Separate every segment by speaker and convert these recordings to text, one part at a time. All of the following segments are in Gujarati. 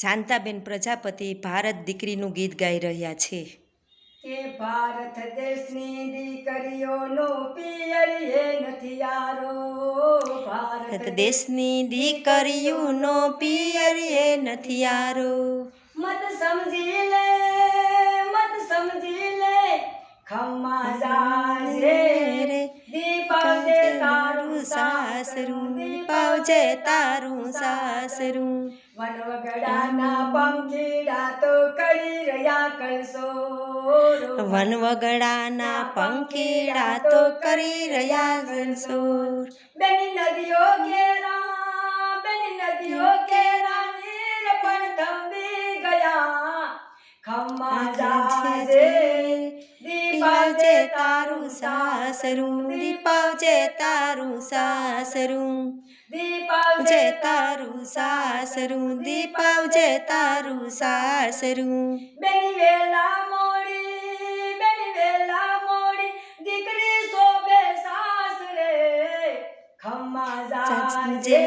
Speaker 1: શાંતાબેન પ્રજાપતિ ભારત દીકરીનું ગીત ગાઈ રહ્યા છે.
Speaker 2: કે ભારત દેશની દીકરીઓનો પિયરીએ નથી યારો. ભારત
Speaker 1: દેશની દીકરીઓનો પિયર એ નથી યારો.
Speaker 2: મત સમજી દીપાવજે તારું સાસરું. વનવગડાના પંખીડા તો કરી રહ્યા કલસો
Speaker 1: વનવગડાના પંખીડા તો કરી રહ્યા કલસો
Speaker 2: બેની નદીઓ ઘેરા બેની નદીઓ ઘેરા નીર પણ ધંબી ગયા. ખમ્મા જાજે
Speaker 1: દીપાવજે તારું સાસરું દીપાવજે તારું સાસરું.
Speaker 2: દીપાવજે
Speaker 1: તારું સાસરું દીપાવજે તારું સાસરું.
Speaker 2: બેની વેલા મોડી બેની વેલા મોડી દીકરી શોભે સાસરે. ખમ્મા જાજે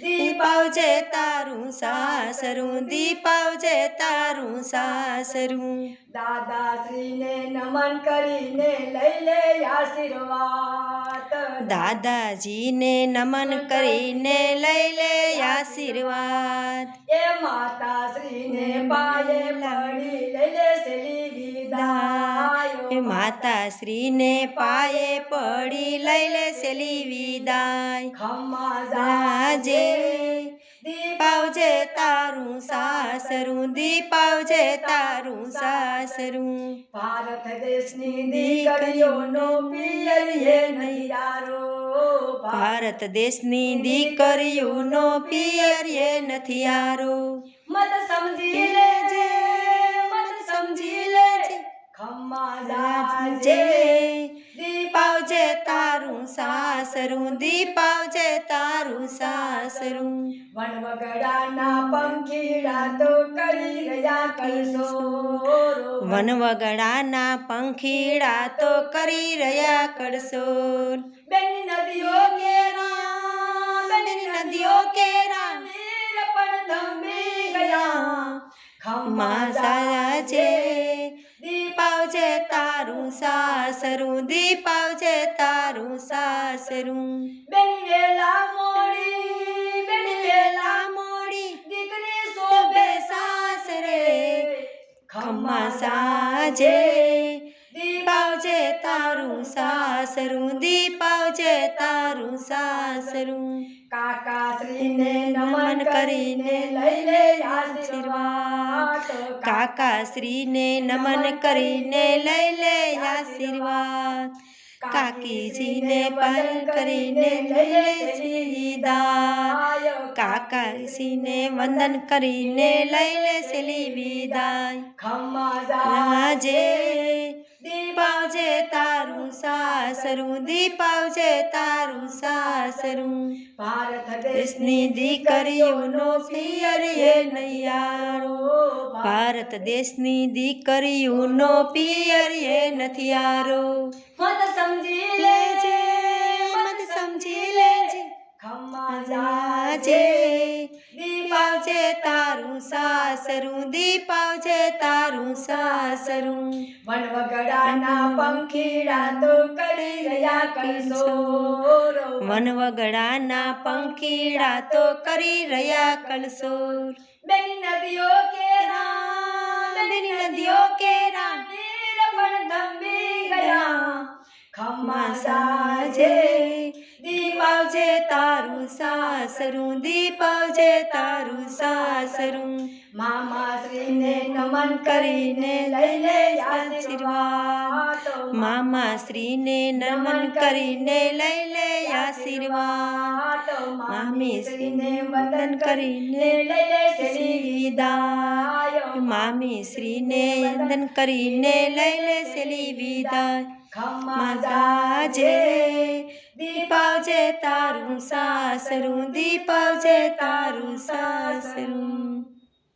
Speaker 1: દીપાવજે તારું સાસરું દીપાવજે તારું સાસરું.
Speaker 2: દાદાશ્રીને નમન કરીને લઈ લે આશીર્વાદ.
Speaker 1: દાદાજીને નમન કરીને લઈ લે આશીર્વાદ.
Speaker 2: એ માતાશ્રીને પાયે પડી લઈ લે સેલી વિદાય.
Speaker 1: એ માતાશ્રીને પાયે પડી લઈ લે સેલી વિદાય.
Speaker 2: ખમ્મા જાજે.
Speaker 1: દીપાવજે તારું સાસરું દીપાવજે તારું સાસરું.
Speaker 2: ભારત દેશની દીકરીઓનો પિયરીએ નૈયારો.
Speaker 1: ભારત દેશની દીકરીઓનો પિયર એ નથી આરો
Speaker 2: મત સમજી લેજે મત સમજી લેજે. ખમ્મા
Speaker 1: રાજે સાસરું દીપાવજે તારું સાસરું.
Speaker 2: વનવગડાના પંખીડા તો કરી રહ્યા કલસો
Speaker 1: વનવગડાના પંખીડા તો કરી રહ્યા કરશો.
Speaker 2: બેન નદીઓ કેરા બેન નદીઓ કેરા મેર પણ ધમી ગયા. ખમ્મા
Speaker 1: દીપાવજે તારું સાસરું દીપાવજે તારું સાસરું.
Speaker 2: બેની વેલા મોડી, બેની વેલા
Speaker 1: મોડી,
Speaker 2: દીકરી શોભે
Speaker 1: સાસરે. ખમ્મા સાજે,
Speaker 2: દીપ
Speaker 1: દીપાવજે તારું સાસરું દીપાવજે તારું સાસરું.
Speaker 2: કાકા શ્રીને નમન કરીને લઈ લે આશીર્વાદ.
Speaker 1: કાકાશ્રીને નમન કરીને લઈ લે આશીર્વાદ. કાકીજીને પર કરીને લઈ લે કાકા કાકાશ્રીને વંદન કરીને લઈ લે સેલી વિદાય
Speaker 2: ખમ્મા
Speaker 1: રાજે સાસરું દીપાવજે તારું સાસરું.
Speaker 2: ભારત
Speaker 1: દેશની દીકરીઓનો પિયરીએ નૈયારો. ભારત દેશની દીકરીઓનો પિયર એ નથી આરો
Speaker 2: મત સમજી
Speaker 1: લેજે મત સમજી લેજે.
Speaker 2: ખમા
Speaker 1: જાજે. દીપાવજે તારું સાસરું દીપાવજે તારું સાસરું.
Speaker 2: વનવગડાના પંખીડા તો કરી રહ્યા કલસોર
Speaker 1: વન વગડાના પંખીડા તો કરી રહ્યા કલસોર
Speaker 2: બેની નદીઓ કેરા
Speaker 1: બેની નદીઓ કેરા
Speaker 2: પણ ધંબી ગયા. ખમ્મા
Speaker 1: સાજે
Speaker 2: સાજે
Speaker 1: દીપાવજે તારું સાસરું દીપાવજે તારું સાસરું.
Speaker 2: મામાશ્રીને નમન કરીને લઈ લે આશીર્વાદ.
Speaker 1: મામાશ્રીને નમન કરીને લઈ લે આશીર્વાદ. મામીશ્રીને વંદન કરીને
Speaker 2: લઈ લે
Speaker 1: શ્રી વિદાય મામી શ્રીને વંદન કરીને લઈ લે શ્રી વિદાય
Speaker 2: ખમ્મા
Speaker 1: માતાજે દીપાવજે તારું સાસરું દીપાવજે તારું સાસરું.